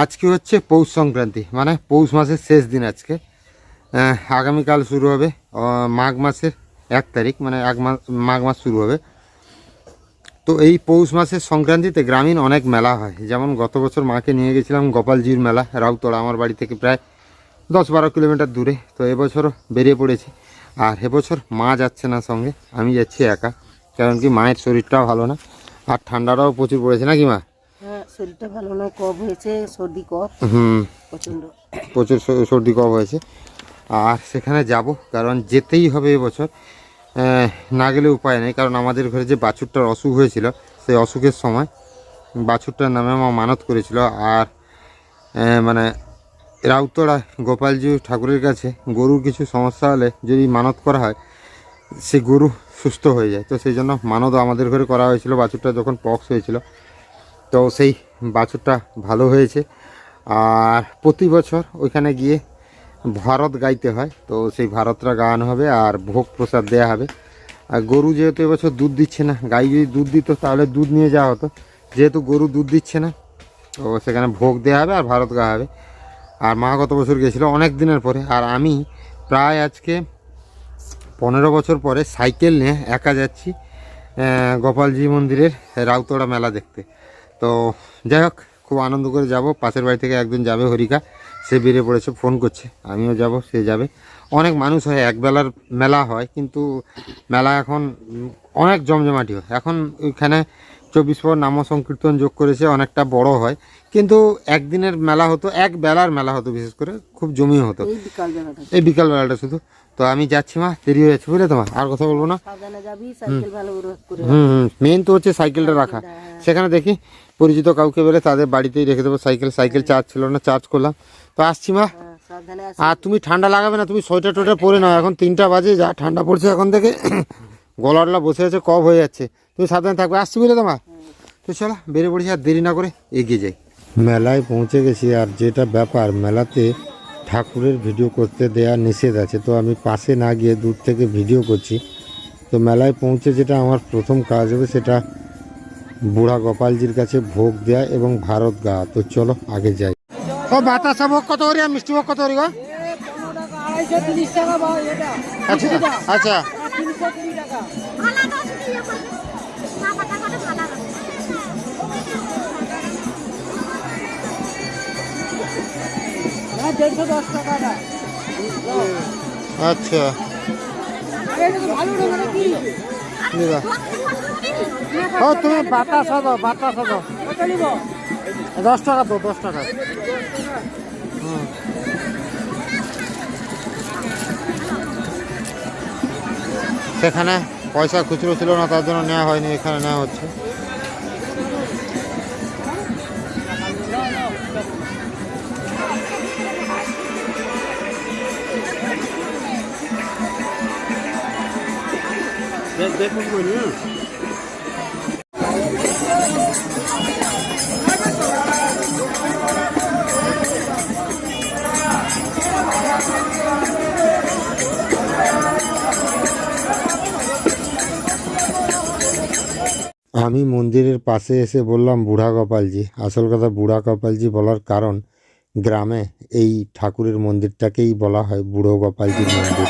আজকে হচ্ছে পৌষ সংক্রান্তি মানে পৌষ মাসের শেষ দিন আজকে। আগামীকাল শুরু হবে মাঘ মাসের এক তারিখ মানে এক মাস, মাঘ মাস শুরু হবে। তো এই পৌষ মাসের সংক্রান্তিতে গ্রামীণ অনেক মেলা হয়। যেমন গত বছর মাকে নিয়ে গেছিলাম গোপালজির মেলা রাউতড়া আমার বাড়ি থেকে প্রায় দশ বারো কিলোমিটার দূরে। তো এবছরও বেরিয়ে পড়েছি। আর এবছর মা যাচ্ছে না সঙ্গে, আমি যাচ্ছি একা। কারণ কি, মায়ের শরীরটাও ভালো না। আর ঠান্ডাটাও প্রচুর পড়েছে, নাকি মা? শরীরটা ভালো নয় কফ হয়েছে সর্দি কফ। হুম। প্রচণ্ড প্রচুর সর্দি কম হয়েছে। আর সেখানে যাব কারণ যেতেই হবে এবছর না গেলে উপায় নেই কারণ আমাদের ঘরে যে বাছুরটার অসুখ হয়েছিল সেই অসুখের সময় বাছুরটার নামে আমার মানত করেছিল। আর মানে রাউতড়া গোপালজি ঠাকুরের কাছে গরুর কিছু সমস্যা হলে যদি মানত করা হয় সে গরু সুস্থ হয়ে যায়। তো সেই জন্য মানত আমাদের ঘরে করা হয়েছিল বাছুরটা যখন পক্স হয়েছিল তো সেই বাছুরটা ভালো হয়েছে। আর প্রতি বছর ওইখানে গিয়ে ভারত গাইতে হয়, তো সেই ভারতটা গাওয়ানো হবে আর ভোগ প্রসাদ দেওয়া হবে। আর গরু যেহেতু এবছর দুধ দিচ্ছে না, গাই যদি দুধ দিত তাহলে দুধ নিয়ে যাওয়া হতো। যেহেতু গরু দুধ দিচ্ছে না, তো সেখানে ভোগ দেওয়া হবে আর ভারত গাওয়া হবে। আর মা গত বছর গেছিল অনেক দিনের পরে, আর আমি প্রায় আজকে পনেরো বছর পরে সাইকেল নিয়ে একা যাচ্ছি গোপালজি মন্দিরের রাউতড়া মেলা দেখতে। তো যাই হোক খুব আনন্দ করে যাব। পাশের বাড়ি থেকে একজন যাবে হরিকা। সে বেরিয়ে পড়েছে ফোন করছে। আমিও যাব সে যাবে। অনেক মানুষ হয় একবেলার মেলা হয় কিন্তু মেলা এখন অনেক জমজমাটি হয়। এখন ওইখানে চব্বিশ পর নাম সংকীর্তন যোগ করেছে অনেকটা বড় হয়। কিন্তু একদিনের মেলা হতো এক বেলার মেলা হতো বিশেষ করে খুব জমিয়ে হতো। এই বিকাল বেলাটা। শুধু। তো আমি যাচ্ছি মা দেরি হয়ে যাচ্ছে বুঝলে তোমার আর কথা বলব না? হুম। হুম মেন তো হচ্ছে সাইকেলটা রাখা। সেখানে দেখি পরিচিত কাউকে বলে তাদের বাড়িতেই রেখে দেবো। সাইকেল সাইকেল চার্জ ছিল না চার্জ করলাম। তো আসছি মা। হ্যাঁ, আর তুমি ঠান্ডা লাগাবে না তুমি সোয়েটার টোয়েটার পরে নাও। এখন তিনটা বাজে যা ঠান্ডা পড়ছে এখন থেকে। গলাটলা বসে আছে কব হয়ে যাচ্ছে। তুমি সাবধানে থাকবে। আসছি বুঝলে তোমার তো চলো বেরিয়ে পড়েছি আর দেরি না করে এগিয়ে যাই। মেলায় পৌঁছে গেছি আর যেটা ব্যাপার মেলাতে ঠাকুরের ভিডিও করতে দেয়া নিষেধ আছে। তো আমি পাশে না গিয়ে দূর থেকে ভিডিও করছি। তো মেলায় পৌঁছে যেটা আমার প্রথম কাজ হবে সেটা বুড়া গোপালজির কাছে ভোগ দেয়া এবং ভারত গা। তো চলো আগে যাই। ও বাতাসা ভোগ কত করি আর মিষ্টি ভোগ কত করি গো? আচ্ছা আচ্ছা। আচ্ছা। ও, তুমি বাতাসা দাও বাতাসা দাও দশ টাকা দাও, দশ টাকা। হুম। সেখানে পয়সা খুচরো ছিল না, তার জন্য নেওয়া হয়নি, এখানে নেওয়া হচ্ছে। আমি মন্দিরের পাশে এসে বললাম, বুড়া গোপালজি, আসল কথা বুড়া গোপালজি বলার কারণ, গ্রামে এই ঠাকুরের মন্দিরটাকেই বলা হয় বুড়ো গোপালজির মন্দির।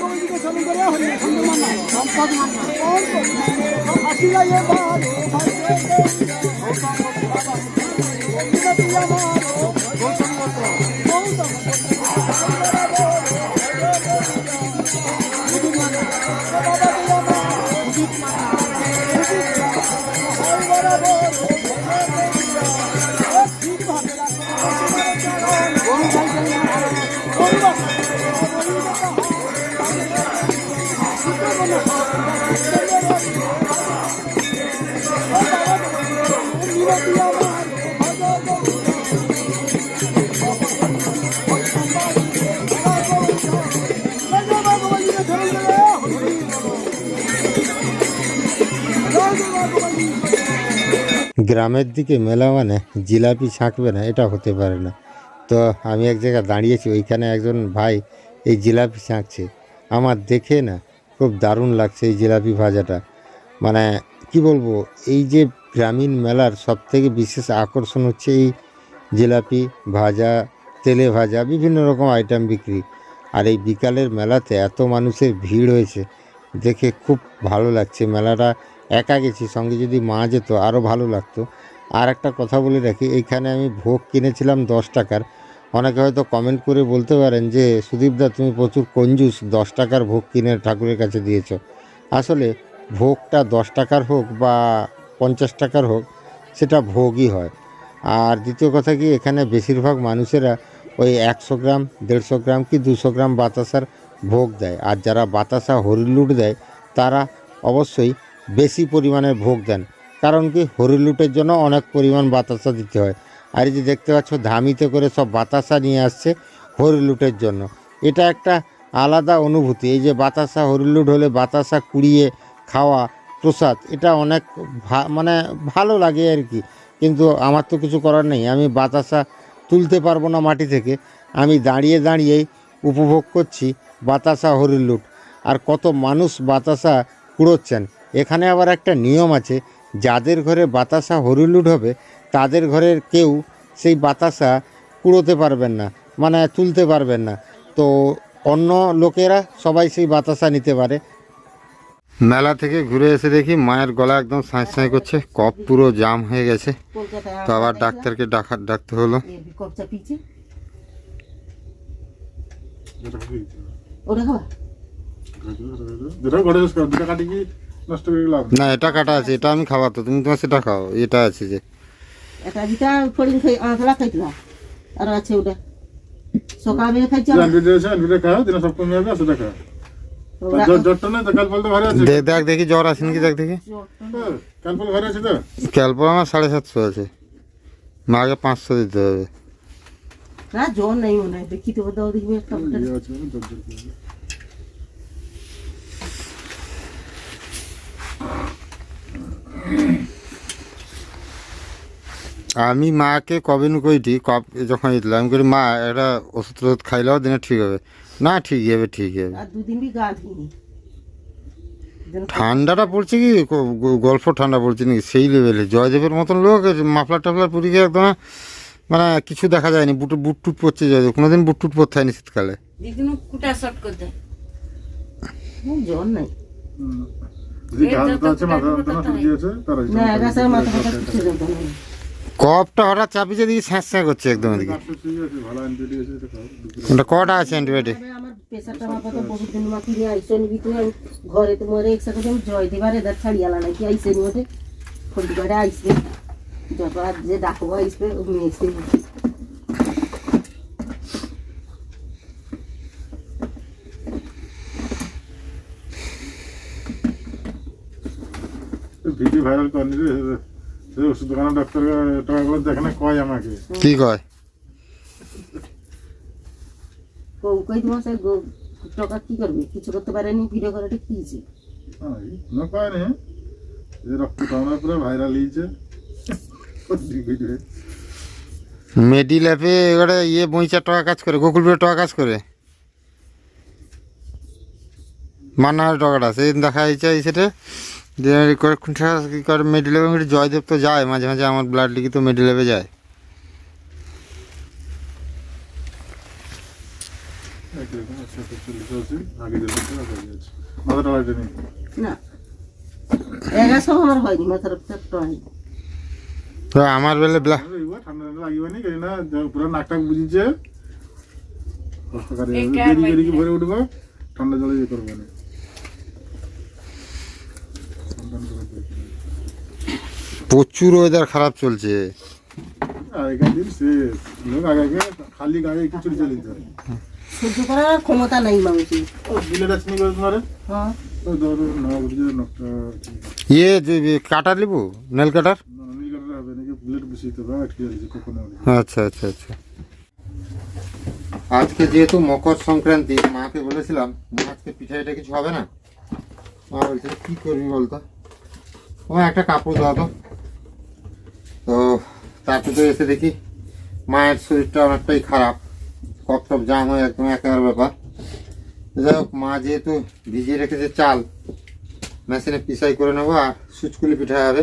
গোবিন্দকে চলন করে হরি সম্পদ মান্না সম্পদ মান্না আসিলাই ভালো ভালো গ্রামের দিকে মেলা মানে জিলাপি ছাঁকবে না, এটা হতে পারে না। তো আমি এক জায়গায় দাঁড়িয়েছি, ওইখানে একজন ভাই এই জিলাপি ছাঁকছে। আমার দেখে না খুব দারুণ লাগছে এই জিলাপি ভাজাটা। মানে কি বলব, এই যে গ্রামীণ মেলার সব থেকে বিশেষ আকর্ষণ হচ্ছে এই জিলাপি ভাজা, তেলে ভাজা, বিভিন্ন রকম আইটেম বিক্রি। আর এই বিকালের মেলাতে এত মানুষের ভিড় হয়েছে, দেখে খুব ভালো লাগছে। মেলাটা একা গেছি, সঙ্গে যদি মা যেত আরও ভালো লাগতো। আর একটা কথা বলে রাখি, এইখানে আমি ভোগ কিনেছিলাম দশ টাকার। অনেকে হয়তো কমেন্ট করে বলতে পারেন যে সুদীপদা তুমি প্রচুর কঞ্জুস দশ টাকার ভোগ কিনে ঠাকুরের কাছে দিয়েছ। আসলে ভোগটা দশ টাকার হোক বা পঞ্চাশ টাকার হোক, সেটা ভোগই হয়। আর দ্বিতীয় কথা কি, এখানে বেশিরভাগ মানুষেরা ওই একশো গ্রাম, দেড়শো গ্রাম কি দুশো গ্রাম বাতাসার ভোগ দেয়। আর যারা বাতাসা হরিলুট দেয়, তারা অবশ্যই বেশি পরিমাণে ভোগ দেন। কারণ কি হরিলুটের জন্য অনেক পরিমাণ বাতাসা দিতে হয়। আর এই যে দেখতে পাচ্ছ, ধামিতে করে সব বাতাসা নিয়ে আসছে হরিলুটের জন্য। এটা একটা আলাদা অনুভূতি। এই যে বাতাসা হরিলুট হলে বাতাসা কুড়িয়ে খাওয়া, প্রসাদ, এটা অনেক মানে ভালো লাগে আর কি। কিন্তু আমার তো কিছু করার নেই। আমি বাতাসা তুলতে পারব না মাটি থেকে। আমি দাঁড়িয়ে দাঁড়িয়েই উপভোগ করছি বাতাসা হরিলুট আর কত মানুষ বাতাসা কুড়োচ্ছেন। এখানে আবার একটা নিয়ম আছে যাদের ঘরে বাতাসা হরিলুট হবে তাদের ঘরের কেউ সেই বাতাসা কুড়োতে পারবেন না মানে তুলতে পারবেন না। তো অন্য লোকেরা সবাই সেই বাতাসা নিতে পারে। মেলা থেকে ঘুরে এসে দেখি মায়ের গলা একদম সাঁই সাঁই করছে কপ পুরো জাম হয়ে গেছে। তো আবার ডাক্তারকে ডাকা ডাকতে হলো। ওটা খাবা? নষ্ট করে লাভ না এটা কাটা আছে এটা আমি খাওয়াতো তুমি তোমার সেটা খাও এটা আছে যে। একটা যেটা ফড়িং খাই আঁতলা খাইতলা আর আছে ওটা। সকালবেলা খাইছি যে আনবিটে আছে আনবিটে খাও দিনে সব কমে যাবে সেটা খাও জ্বর- জ্বরটা না তো কাল তো ঘরে আছে। দেখ দেখ দেখি জ্বর কি দেখ দেখি। হ্যাঁ, আছে আমার সাড়ে সাতশো আছে। মাকে পাঁচশো দিতে হবে। না জ্বর নেই মনে হয় দেখি তো দাও দেখবি একটা ওটা। ইয়ে আছে জ্বর জ্বর করে। আমি মাকে কবে নু কইটি কপ যখন দিলাম আমি করি মা একটা ওষুধ টষুধ খাইলেও দিনে ঠিক হবে। না ঠিক হবে ঠিক হবে। ঠান্ডাটা পড়ছে কি গল্প ঠান্ডা পড়ছে নাকি সেই লেভেলে জয়দেবের মতন লোক মাফলার টাফলার পুরি গিয়ে একদম মানে কিছু দেখা যায়নি বুট বুট টুট পড়ছে জয়দেব কোনোদিন বুট টুট পরতে হয়নি শীতকালে। জ্বর নাই। নেই কপটা হঠাৎ চাপিয়ে দিকে স্যাঁ স্যাঁ করছে একদম এদিকে। ওটা কটা আছে অ্যান্টিবায়োটিক ঘরে তো মরে একসাথে জয় দিবার এদার ছাড়ি নাকি আইসে নি ফোন করে আইসবে যত যে ডাকবো আইসবে মেয়েছে। ভিডিও ভাইরাল করেনি রে ওষুধ দোকানের ডাক্তার টাকাগুলো দেখে না কয় আমাকে? কি কয়? কই দিব সে গো টাকা কি করবে? কিছু করতে পারেনি ভিডিও করে কি হয়েছে? না কয় নি যে রক্ত কামড়া পুরো ভাইরাল হয়েছে। ভিডিও মেডি ল্যাবে এবারে ইয়ে বইচার টাকা কাজ করে গোকুলপুরের টাকা কাজ করে। মান্নার টাকাটা সেদিন দেখা হয়েছে সেটা। যে কয়েকক্ষণ টাকা কী করে মেডি ল্যাবে জয়দেব তো যায় মাঝে মাঝে আমার ব্লাড লিখি তো মেডি ল্যাবে যায়। আমার বেলে ব্লা ঠান্ডা ঠান্ডা লাগিবে নি। কেন পুরো নাক টাক বুঝিছে কষ্টকারী এই বেরিয়ে বেরিয়ে ভরে উঠবো ঠান্ডা জলে ইয়ে করব না। প্রচুর ওয়েদার খারাপ চলছে। আগেকার শেষ লোক আগে আগে খালি গায়ে চুরি চলে সহ্য করার ক্ষমতা নাই মানুষের। ইয়ে যে কাটার লিবু? Nail cutter? আচ্ছা আচ্ছা আচ্ছা। আজকে যেহেতু মকর সংক্রান্তি মাকে বলেছিলাম মা আজকে পিঠা এটা কিছু হবে না। মা বলছে কি করবি বলতো? ও একটা কাপড় দাও তো। তো তারপরে এসে দেখি মায়ের শরীরটা অনেকটাই খারাপ কপ টপ জাম হয়ে একদম একেবারে ব্যাপার। যাই হোক, মা যেহেতু ভিজিয়ে রেখেছে চাল, মেশিনে পিসাই করে নেব আর সুচকুলি পিঠা হবে।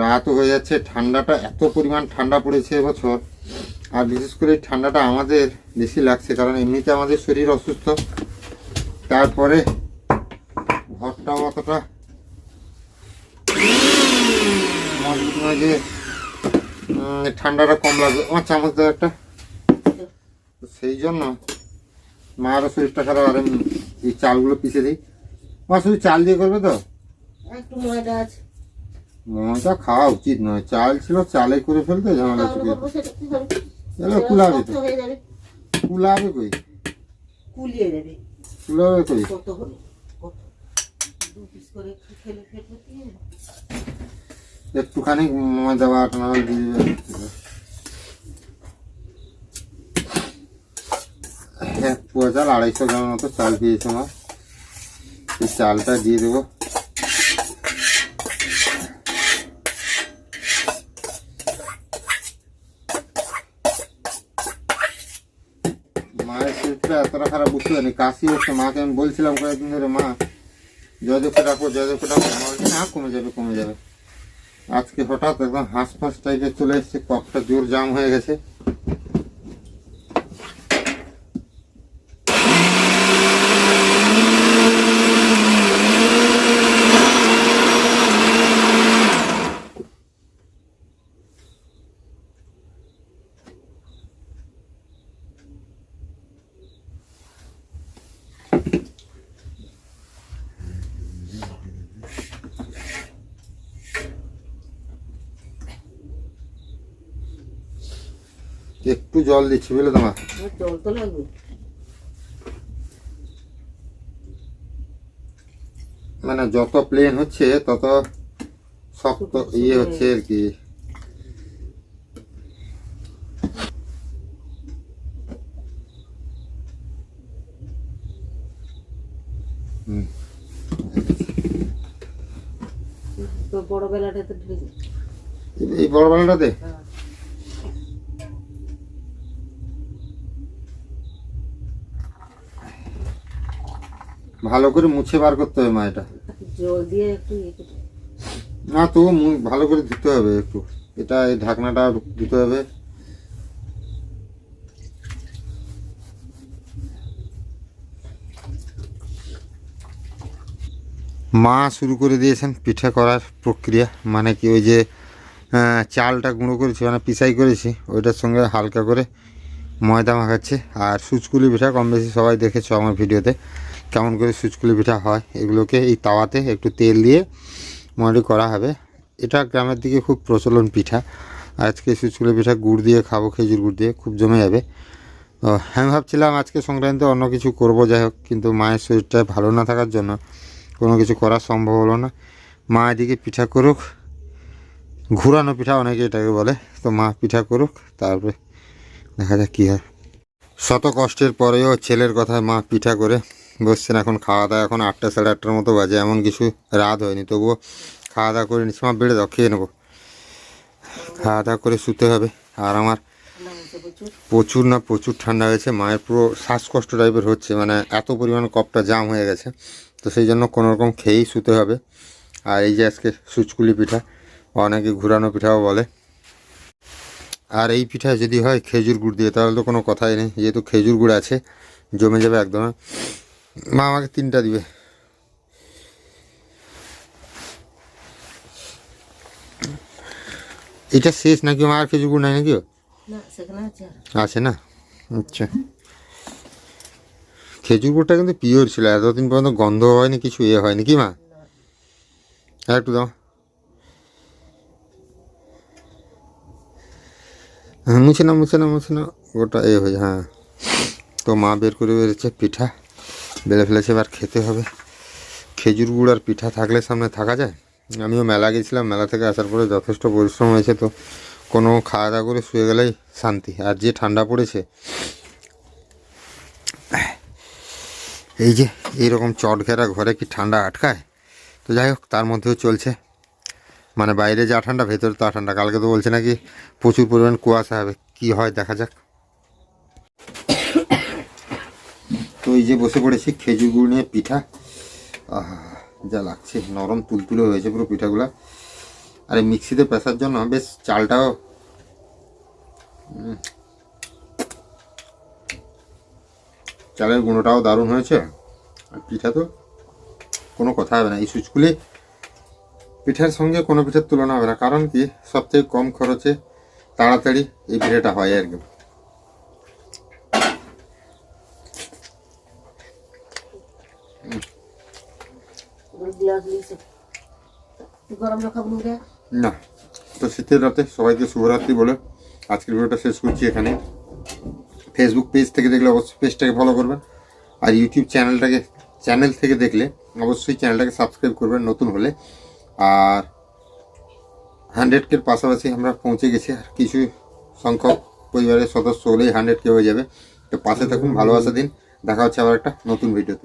রাতও হয়ে যাচ্ছে, ঠান্ডাটা এত পরিমাণ ঠান্ডা পড়েছে এবছর। আর বিশেষ করে ঠান্ডাটা আমাদের বেশি লাগছে, কারণ এমনিতে আমাদের শরীর অসুস্থ। তারপরে ঘরটাও অতটা মজবুত নয় যে ঠান্ডাটা কম লাগবে। আমার চামচ দেওয়া একটা। তো সেই জন্য মারও শরীরটা খারাপ আর আমি এই চালগুলো পিষে দিই মা শুধু চাল দিয়ে করবে তো? একটু ময়দা আছে। ময়দা খাওয়া উচিত নয়। চাল ছিল চালে করে ফেলতে ঝামেলা চুকে হবে? কুলাবে তো। কুলাবে কই? কুলিয়ে যাবে কুলাবে করি? কত হলো? কত? দু পিস করে একটু খেলে দিয়ে একটুখানি মজা বাট না দিয়ে এক আড়াইশো গ্রাম মতো চাল দিয়েছে আমার এই চালটা দিয়ে দেবো মায়ের শরীরটা এতটা খারাপ বুঝতে পারিনি। কাশি হচ্ছে, মাকে আমি বলছিলাম কয়েকদিন ধরে, মা, জয়দেবকে ডাকো জয়দেবকে ডাকো। মা বলছে না কমে যাবে কমে যাবে। আজকে হঠাৎ একদম হাঁস ফাঁস টাইপের চলে এসছে কপটা জোর জাম হয়ে গেছে। জল দিচ্ছি বুঝলে তোমার জল তো লাগবে। মানে যত প্লেন হচ্ছে তত শক্ত ইয়ে হচ্ছে আর কি। বড় বেলাটাতে এই বড় বেলাটাতে হ্যাঁ। ভালো করে মুছে বার করতে হবে মা এটা জল দিয়ে একটু ইয়ে। না তো ভালো করে ধুতে হবে একটু। এটা এই ঢাকনাটা ধুতে হবে। মা শুরু করে দিয়েছেন পিঠা করার প্রক্রিয়া। মানে কি ওই যে চালটা গুঁড়ো করেছি মানে পিসাই করেছি ওইটার সঙ্গে হালকা করে ময়দা মাখাচ্ছে। আর সুচকুলি পিঠা কম বেশি সবাই দেখেছ আমার ভিডিওতে। কেমন করে সুচকুলি পিঠা হয়, এগুলোকে এই তাওয়াতে একটু তেল দিয়ে মোটামুটি করা হবে। এটা গ্রামের দিকে খুব প্রচলন পিঠা। আজকে সুচকুলি পিঠা গুড় দিয়ে খাব, খেজুর গুড় দিয়ে, খুব জমে যাবে। আমি ভাবছিলাম আজকে সংক্রান্তি অন্য কিছু করব, যাই হোক, কিন্তু মায়ের শরীরটা ভালো না থাকার জন্য কোনো কিছু করা সম্ভব হলো না। মা এদিকে পিঠা করুক, ঘুরানো পিঠা অনেকে এটাকে বলে। তো মা পিঠা করুক, তারপরে দেখা যাক কী হয়। শত কষ্টের পরেও ছেলের কথায় মা পিঠা করে বসছেন এখন খাওয়া দাওয়া এখন আটটা সাড়ে আটটার মতো বাজে, এমন কিছু রাত হয়নি। তবুও খাওয়া দাওয়া করে নিচ্ছি মা বেড়ে দাও খেয়ে নেব। খাওয়া দাওয়া করে শুতে হবে। আর আমার প্রচুর না প্রচুর ঠান্ডা হয়েছে, মায়ের পুরো শ্বাসকষ্ট টাইপের হচ্ছে মানে এত পরিমাণ কপটা জাম হয়ে গেছে। তো সেই জন্য কোনো রকম খেয়েই শুতে হবে। আর এই যে আজকে সুচকুলি পিঠা, অনেকে ঘুরানো পিঠাও বলে। আর এই পিঠা যদি হয় খেজুর গুড় দিয়ে, তাহলে তো কোনো কথাই নেই। যেহেতু খেজুর গুড় আছে, জমে যাবে একদম। মা আমাকে তিনটা দিবে। এটা শেষ নাকি? মা আর খেজুর গুড় নাই নাকি? আছে না? আচ্ছা। খেজুর গুড়টা কিন্তু পিওর ছিল এতদিন পর্যন্ত গন্ধ হয়নি কিছু এ হয়নি। কি মা? আর একটু দাও। হ্যাঁ মুছে না মুছে না মুছে না ওটা এ হয়ে হ্যাঁ। তো মা বের করে বেরোচ্ছে পিঠা। বেলে ফেলেছে, এবার খেতে হবে। খেজুর গুড় আর পিঠা থাকলে সামনে থাকা যায়। আমিও মেলা গেছিলাম, মেলা থেকে আসার পরে যথেষ্ট পরিশ্রম হয়েছে তো। কোনো খাওয়া দাওয়া করে শুয়ে গেলেই শান্তি। আর যে ঠান্ডা পড়েছে, এই যে এইরকম চট ঘেরা ঘরে কি ঠান্ডা আটকায়? তো যাই হোক, তার মধ্যেও চলছে। মানে বাইরে যা ঠান্ডা, ভেতরে তা ঠান্ডা। কালকে তো বলছে নাকি প্রচুর পরিমাণ কুয়াশা হবে। কি হয় দেখা যাক তো এই যে বসে পড়েছি খেজুর গুড় নিয়ে পিঠা। যা লাগছে, নরম তুলতুলে হয়েছে পুরো পিঠাগুলা। আর মিক্সিতে পেশার জন্য বেশ চালটাও চালের গুঁড়োটাও দারুণ হয়েছে। আর পিঠা তো কোনো কথা হবে না। এই সুচকুলি পিঠার সঙ্গে কোনো পিঠার তুলনা হবে না। কারণ কি সবথেকে কম খরচে তাড়াতাড়ি এই পিঠাটা হয় আর কি গ্লাস লিয়েছে গরম রাখা বুড়ে না, তো শীতের রাতে সবাইকে শুভরাত্রি বলে আজকের ভিডিওটা শেষ করছি এখানে ফেসবুক পেজ থেকে দেখলে অবশ্যই পেজটাকে ফলো করবেন। আর ইউটিউব চ্যানেলটাকে চ্যানেল থেকে দেখলে অবশ্যই চ্যানেলটাকে সাবস্ক্রাইব করবেন নতুন হলে। আর হান্ড্রেড কের পাশাপাশি আমরা পৌঁছে গেছি। আর কিছু সংখ্যক পরিবারের সদস্য হলেই হান্ড্রেড কে হয়ে যাবে। তো পাশে থাকুন, ভালোবাসা দিন। দেখা হচ্ছে আবার একটা নতুন ভিডিওতে